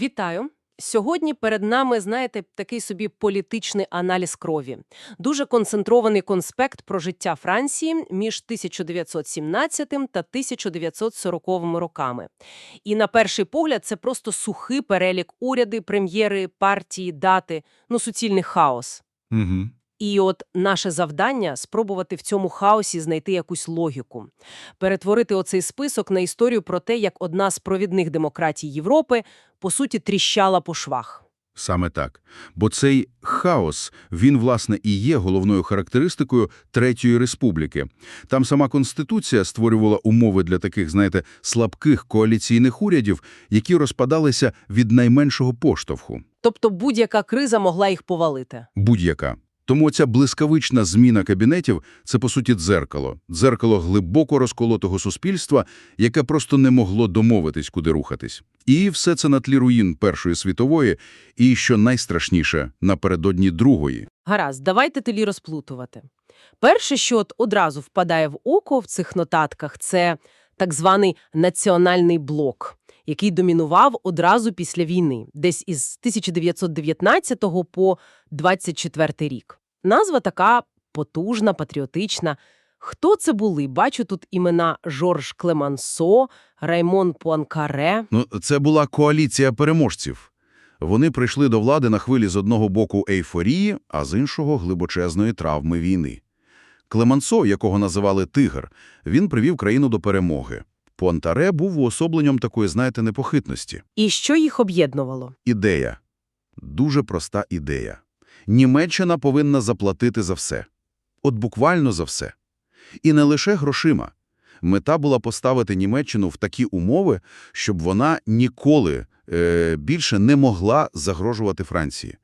Вітаю! Сьогодні перед нами, знаєте, такий собі політичний аналіз крові. Дуже концентрований конспект про життя Франції між 1917 та 1940 роками. І на перший погляд це просто сухий перелік уряди, прем'єри, партії, дати, ну суцільний хаос. Угу. І от наше завдання – спробувати в цьому хаосі знайти якусь логіку. Перетворити оцей список на історію про те, як одна з провідних демократій Європи, по суті, тріщала по швах. Саме так. Бо цей хаос, він, власне, і є головною характеристикою Третьої Республіки. Там сама Конституція створювала умови для таких, знаєте, слабких коаліційних урядів, які розпадалися від найменшого поштовху. Тобто будь-яка криза могла їх повалити. Будь-яка. Тому ця блискавична зміна кабінетів – це, по суті, дзеркало. Дзеркало глибоко розколотого суспільства, яке просто не могло домовитись, куди рухатись. І все це на тлі руїн Першої світової і, що найстрашніше, напередодні Другої. Гаразд, давайте телі розплутувати. Перше, що от одразу впадає в око в цих нотатках, це так званий національний блок, який домінував одразу після війни, десь із 1919 по 24 рік. Назва така потужна, патріотична. Хто це були? Бачу тут імена Жорж Клемансо, Раймон Пуанкаре. Ну, це була коаліція переможців. Вони прийшли до влади на хвилі з одного боку ейфорії, а з іншого – глибочезної травми війни. Клемансо, якого називали «Тигр», він привів країну до перемоги. Пуантаре був уособленням такої, знаєте, непохитності. І що їх об'єднувало? Ідея. Дуже проста ідея. Німеччина повинна заплатити за все. От буквально за все. І не лише грошима. Мета була поставити Німеччину в такі умови, щоб вона ніколи е, більше не могла загрожувати Франції.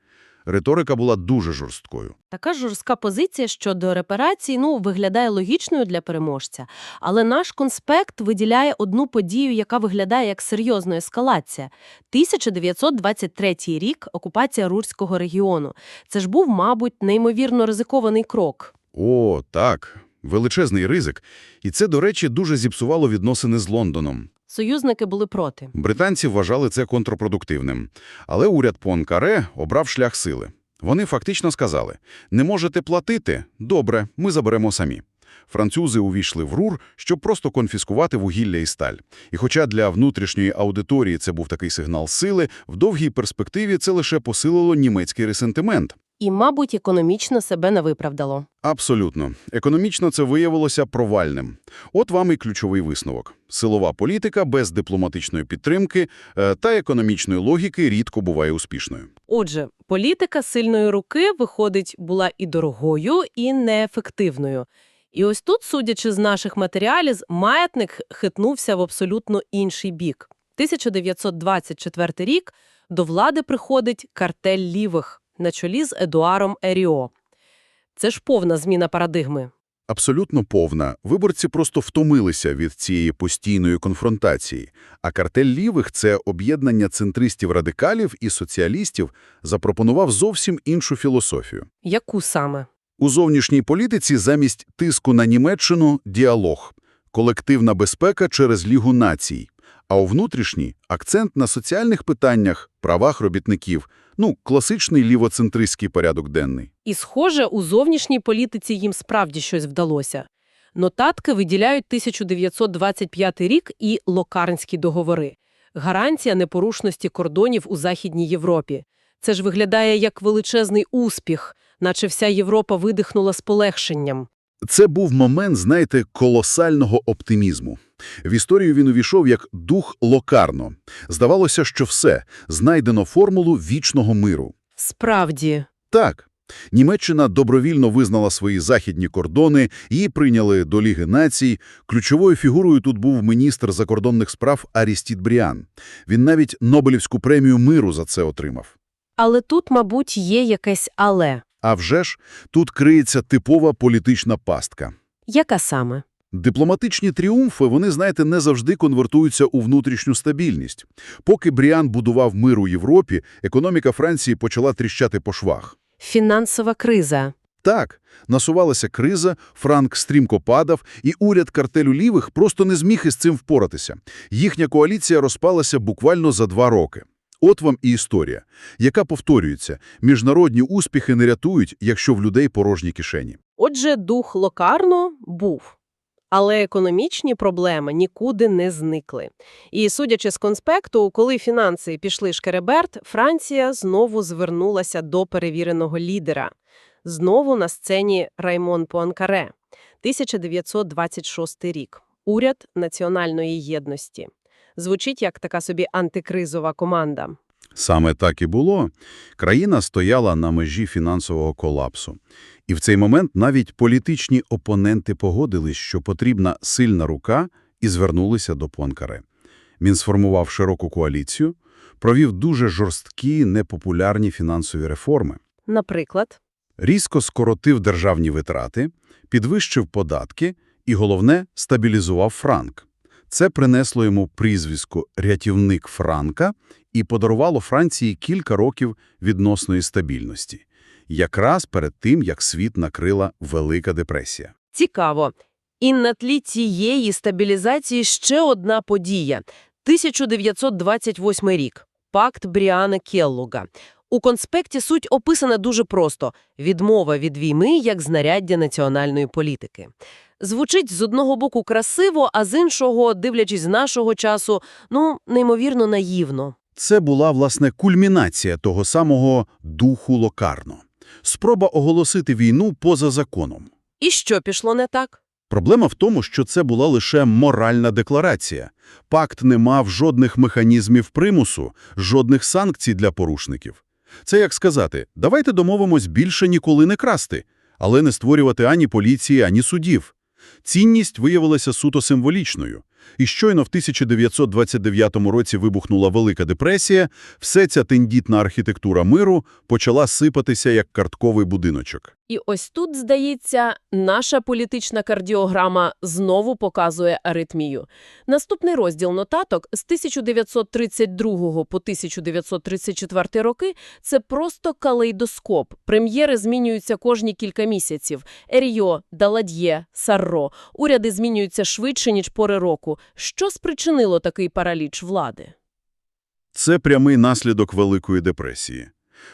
Риторика була дуже жорсткою. Така жорстка позиція щодо репарацій, ну, виглядає логічною для переможця. Але наш конспект виділяє одну подію, яка виглядає як серйозна ескалація. 1923 рік – окупація Рурського регіону. Це ж був, мабуть, неймовірно ризикований крок. О, так, величезний ризик. І це, до речі, дуже зіпсувало відносини з Лондоном. Союзники були проти. Британці вважали це контрпродуктивним. Але уряд Пуанкаре обрав шлях сили. Вони фактично сказали, не можете платити? Добре, ми заберемо самі. Французи увійшли в РУР, щоб просто конфіскувати вугілля і сталь. І хоча для внутрішньої аудиторії це був такий сигнал сили, в довгій перспективі це лише посилило німецький ресентимент. І, мабуть, економічно себе не виправдало. Абсолютно. Економічно це виявилося провальним. От вам і ключовий висновок. Силова політика без дипломатичної підтримки е, та економічної логіки рідко буває успішною. Отже, політика сильної руки, виходить, була і дорогою, і неефективною. І ось тут, судячи з наших матеріалів, маятник хитнувся в абсолютно інший бік. 1924 рік до влади приходить картель лівих на чолі з Едуаром Еріо. Це ж повна зміна парадигми. Абсолютно повна. Виборці просто втомилися від цієї постійної конфронтації. А картель лівих – це об'єднання центристів-радикалів і соціалістів запропонував зовсім іншу філософію. Яку саме? У зовнішній політиці замість тиску на Німеччину – діалог, колективна безпека через Лігу націй, а у внутрішній – акцент на соціальних питаннях, правах робітників, ну, класичний лівоцентристський порядок денний. І, схоже, у зовнішній політиці їм справді щось вдалося. Нотатки виділяють 1925 рік і Локарнські договори. Гарантія непорушності кордонів у Західній Європі. Це ж виглядає як величезний успіх, наче вся Європа видихнула з полегшенням. Це був момент, знаєте, колосального оптимізму. В історію він увійшов як дух Локарно. Здавалося, що все, знайдено формулу вічного миру. Справді, Так, Німеччина добровільно визнала свої західні кордони, її прийняли до Ліги націй. Ключовою фігурою тут був міністр закордонних справ Арістід Бріан. Він навіть Нобелівську премію миру за це отримав. але тут, мабуть, є якесь «але». А вже ж, тут криється типова політична пастка. Яка саме? Дипломатичні тріумфи, вони, знаєте, не завжди конвертуються у внутрішню стабільність. Поки Бріан будував мир у Європі, економіка Франції почала тріщати по швах. Фінансова криза. Так, насувалася криза, франк стрімко падав, і уряд картелю лівих просто не зміг із цим впоратися. Їхня коаліція розпалася буквально за два роки. От вам і історія, яка повторюється. Міжнародні успіхи не рятують, якщо в людей порожні кишені. Отже, дух Локарно був. Але економічні проблеми нікуди не зникли. І, судячи з конспекту, коли фінанси пішли шкереберт, Франція знову звернулася до перевіреного лідера. Знову на сцені Раймон Пуанкаре. 1926 рік. Уряд національної єдності. Звучить як така собі антикризова команда. Саме так і було. Країна стояла на межі фінансового колапсу. І в цей момент навіть політичні опоненти погодились, що потрібна сильна рука, і звернулися до Пуанкаре. Він сформував широку коаліцію, провів дуже жорсткі, непопулярні фінансові реформи. Наприклад, Різко скоротив державні витрати, підвищив податки і, головне, стабілізував франк. Це принесло йому прізвисько «рятівник Франка» і подарувало Франції кілька років відносної стабільності. Якраз перед тим, як світ накрила Велика депресія. Цікаво. І на тлі цієї стабілізації ще одна подія. 1928 рік. Пакт Бріана Келлога. У конспекті суть описана дуже просто – відмова від війни як знаряддя національної політики. Звучить з одного боку красиво, а з іншого, дивлячись з нашого часу, ну, неймовірно наївно. Це була, власне, кульмінація того самого духу Локарно. Спроба оголосити війну поза законом. І що пішло не так? Проблема в тому, що це була лише моральна декларація. Пакт не мав жодних механізмів примусу, жодних санкцій для порушників. Це як сказати, давайте домовимось більше ніколи не красти, але не створювати ані поліції, ані судів. Цінність виявилася суто символічною. І щойно в 1929 році вибухнула Велика депресія, все ця тендітна архітектура миру почала сипатися як картковий будиночок. І ось тут, здається, наша політична кардіограма знову показує аритмію. Наступний розділ нотаток з 1932 по 1934 роки – це просто калейдоскоп. Прем'єри змінюються кожні кілька місяців. Еріо, Далад'є, Сарро. Уряди змінюються швидше, ніж пори року. Що спричинило такий параліч влади? Це прямий наслідок Великої депресії.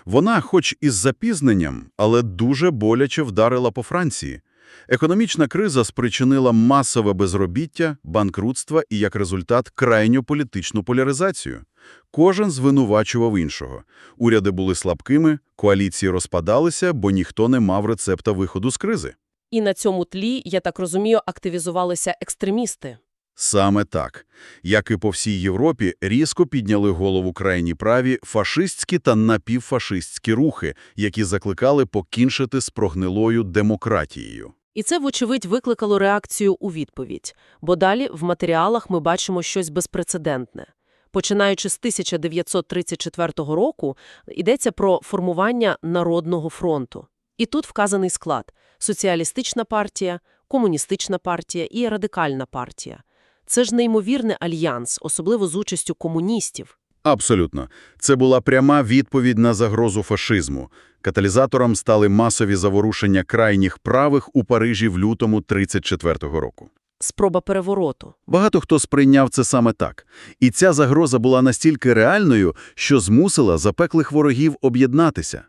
Вона, хоч із запізненням, але дуже боляче вдарила по Франції. Економічна криза спричинила масове безробіття, банкрутство і, як результат, крайню політичну поляризацію. Кожен звинувачував іншого. Уряди були слабкими, коаліції розпадалися, бо ніхто не мав рецепта виходу з кризи. І на цьому тлі, я так розумію, активізувалися екстремісти. Саме так. Як і по всій Європі, різко підняли голову крайні праві фашистські та напівфашистські рухи, які закликали покінчити з прогнилою демократією. І це, вочевидь, викликало реакцію у відповідь. Бо далі в матеріалах ми бачимо щось безпрецедентне. Починаючи з 1934 року, йдеться про формування Народного фронту. І тут вказаний склад – соціалістична партія, комуністична партія і радикальна партія. Це ж неймовірний альянс, особливо з участю комуністів. Абсолютно. Це була пряма відповідь на загрозу фашизму. Каталізатором стали масові заворушення крайніх правих у Парижі в лютому 34-го року. Спроба перевороту. Багато хто сприйняв це саме так. І ця загроза була настільки реальною, що змусила запеклих ворогів об'єднатися.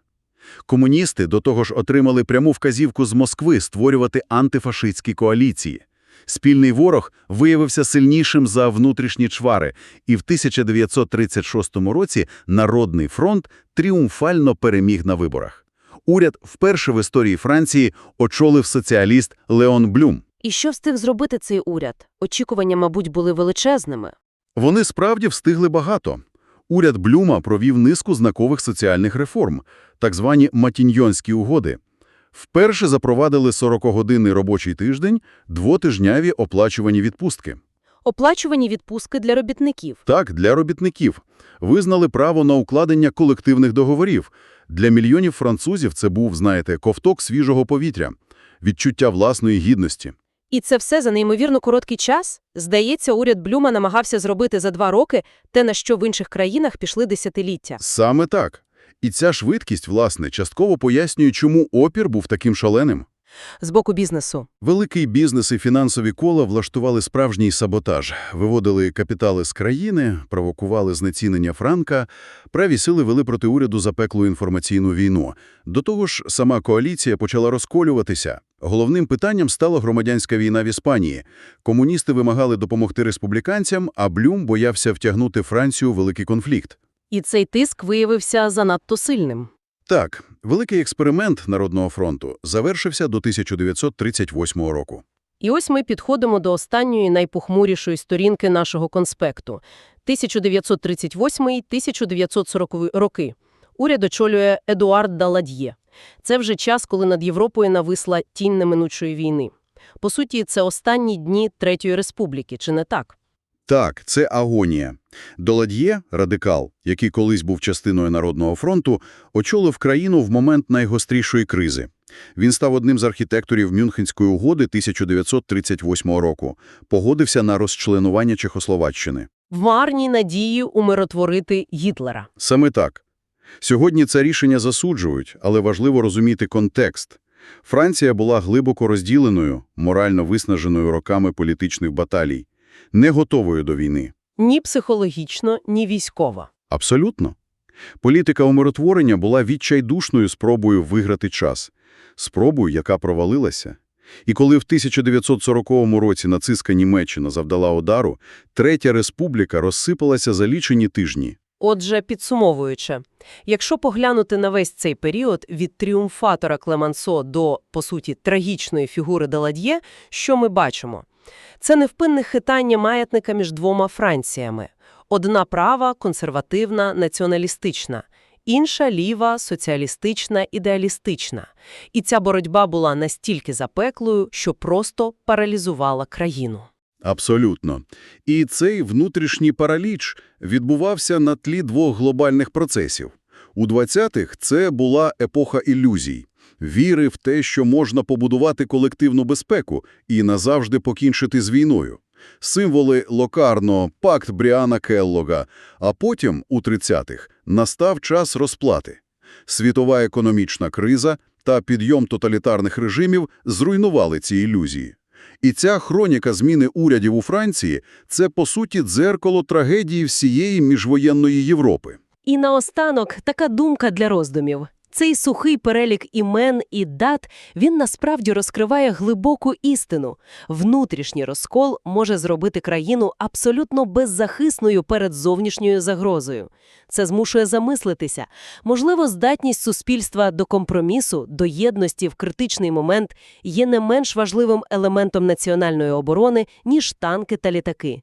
Комуністи до того ж отримали пряму вказівку з Москви створювати антифашистські коаліції. Спільний ворог виявився сильнішим за внутрішні чвари, і в 1936 році Народний фронт тріумфально переміг на виборах. Уряд вперше в історії Франції очолив соціаліст Леон Блюм. І що встиг зробити цей уряд? Очікування, мабуть, були величезними. Вони справді встигли багато. Уряд Блюма провів низку знакових соціальних реформ, так звані матіньйонські угоди. Вперше запровадили 40-годинний робочий тиждень, двотижняві оплачувані відпустки. Оплачувані відпустки для робітників. Так, для робітників. Визнали право на укладення колективних договорів. Для мільйонів французів це був, знаєте, ковток свіжого повітря, відчуття власної гідності. І це все за неймовірно короткий час? Здається, уряд Блюма намагався зробити за два роки те, на що в інших країнах пішли десятиліття. Саме так. І ця швидкість, власне, частково пояснює, чому опір був таким шаленим. З боку бізнесу. Великий бізнес і фінансові кола влаштували справжній саботаж, виводили капітали з країни, провокували знецінення франка, праві сили вели проти уряду запеклу інформаційну війну. До того ж, сама коаліція почала розколюватися. Головним питанням стала громадянська війна в Іспанії. Комуністи вимагали допомогти республіканцям, а Блюм боявся втягнути Францію у великий конфлікт. І цей тиск виявився занадто сильним. Так, великий експеримент Народного фронту завершився до 1938 року. І ось ми підходимо до останньої найпохмурішої сторінки нашого конспекту – 1938-1940 роки. Уряд очолює Едуард Даладьє. Це вже час, коли над Європою нависла тінь неминучої війни. По суті, це останні дні Третьої Республіки, чи не так? Так, це агонія. Долад'є, радикал, який колись був частиною Народного фронту, очолив країну в момент найгострішої кризи. Він став одним з архітекторів Мюнхенської угоди 1938 року, погодився на розчленування Чехословаччини. В марній надії умиротворити Гітлера. Саме так. Сьогодні це рішення засуджують, але важливо розуміти контекст. Франція була глибоко розділеною, морально виснаженою роками політичних баталій, не готовою до війни. Ні психологічно, ні військово. Абсолютно. Політика умиротворення була відчайдушною спробою виграти час. Спробою, яка провалилася. І коли в 1940 році нацистська Німеччина завдала удару, Третя Республіка розсипалася за лічені тижні. Отже, підсумовуючи, якщо поглянути на весь цей період від тріумфатора Клемансо до, по суті, трагічної фігури Даладьє, що ми бачимо? Це невпинне хитання маятника між двома Франціями. Одна права, консервативна, націоналістична, інша ліва, соціалістична, ідеалістична. І ця боротьба була настільки запеклою, що просто паралізувала країну. Абсолютно. І цей внутрішній параліч відбувався на тлі двох глобальних процесів. У 20-х це була епоха ілюзій. Віри в те, що можна побудувати колективну безпеку і назавжди покінчити з війною. Символи Локарно, пакт Бріана Келлога, а потім, у 30-х, настав час розплати. Світова економічна криза та підйом тоталітарних режимів зруйнували ці ілюзії. І ця хроніка зміни урядів у Франції – це, по суті, дзеркало трагедії всієї міжвоєнної Європи. І наостанок така думка для роздумів. Цей сухий перелік імен і дат, він насправді розкриває глибоку істину. Внутрішній розкол може зробити країну абсолютно беззахисною перед зовнішньою загрозою. Це змушує замислитися. Можливо, здатність суспільства до компромісу, до єдності в критичний момент є не менш важливим елементом національної оборони, ніж танки та літаки.